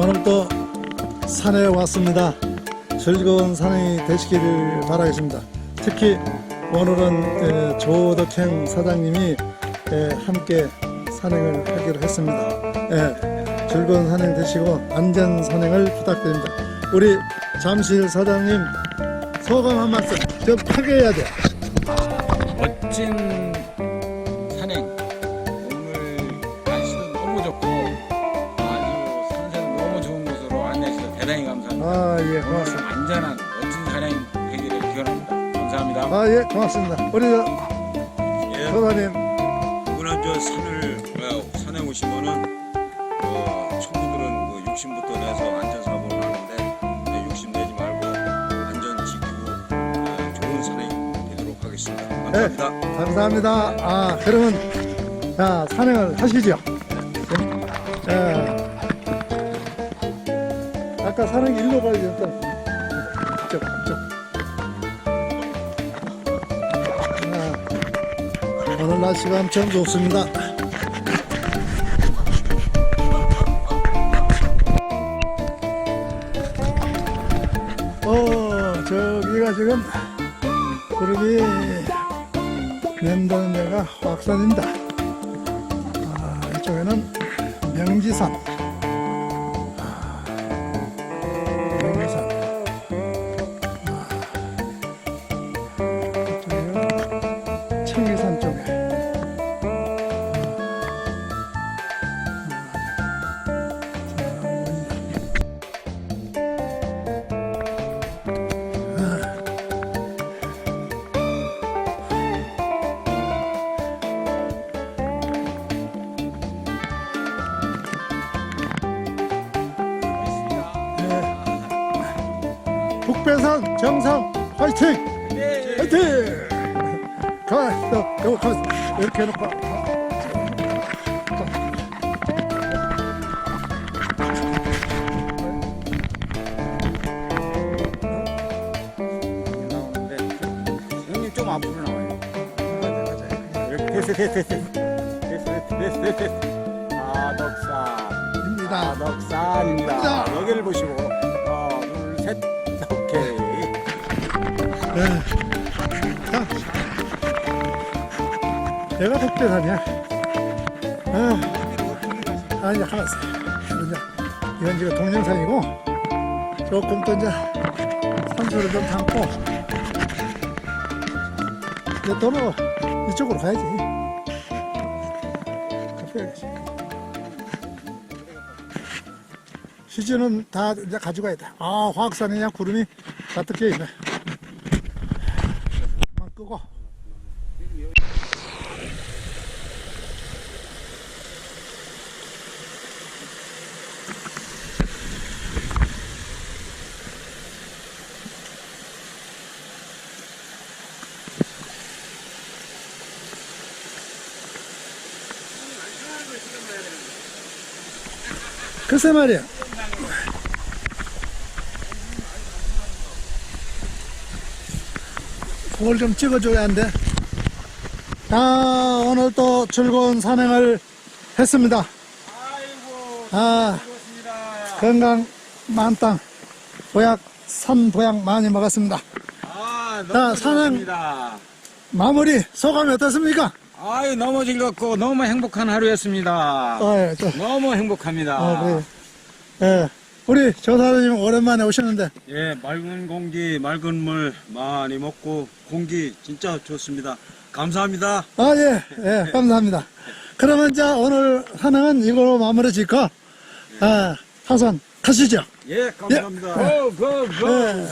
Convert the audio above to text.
오늘 또 산에 왔습니다. 즐거운 산이 되시기를 바라겠습니다. 특히 오늘은 에, 조덕행 사장님이 에, 함께 산행을 하기로 했습니다. 예, 즐거운 산행 되시고 안전 산행을 부탁드립니다. 우리 잠실 사장님 소감 한 말씀 좀 크게 해야 돼. 멋진 대단히 감사합니다 아예 오늘 고맙습니다. 안전한 멋진 산행 되기를 기원합니다 감사합니다 아 예 고맙습니다. 우리 저 예, 소장님 오늘 저 산을 어, 산에 오시면은 어, 친구들은 그 욕심부터 내서 안전사고를 하는데 네, 욕심 내지 말고 안전 지키고 어, 좋은 산행 되도록 하겠습니다. 감사합니다. 감사합니다. 아, 그러면, 자, 산행을 하시죠. 자, 아까 산행 일로 가야 겠다 이쪽, 이쪽. 자, 오늘 날씨가 엄청 좋습니다. 어, 저기가 지금 구름이 nen다는 데가 확산입니다. 아, 이쪽에는 명지산. 북배산 정상 화이팅! 화이팅! 가, 너, 너, 가, 이렇게 해놓고. 형님 좀 앞으로 나와요 됐어 됐어 됐어 됐어 됐어 됐어 됐어 아덕산 입니다. 아 덕산입니다 자. 여기를 보시고 하나 둘셋 오케이 네. 자. 내가 북배산이야. 아, 아니, 하나씩. 이제, 이건 지금 동영상이고, 조금 또 이제, 산소를 좀 담고, 이제 도로 이쪽으로 가야지. 가야지. 휴지는 다 이제 가져가야 돼. 아, 화학산에 그냥 구름이 가득 껴 있네. 만 끄고. 글쎄 말이야. 그걸 좀 찍어줘야 한대. 아, 오늘 또 즐거운 산행을 했습니다. 아이고 아, 건강 만땅, 보약, 산 보약 많이 먹었습니다. 아 자, 산행. 마무리 소감이 어떻습니까? 아유 너무 즐겁고 너무 행복한 하루였습니다. 어, 예, 또, 너무 행복합니다. 어, 그래. 예, 우리 조사님 오랜만에 오셨는데, 예, 맑은 공기, 맑은 물 많이 먹고 공기 진짜 좋습니다. 감사합니다. 아, 예, 예, 감사합니다. 그러면 자, 오늘 산행은 이거로 마무리 짓고, 아, 하산 가시죠. 예, 감사합니다. 고, 고, 고. 예.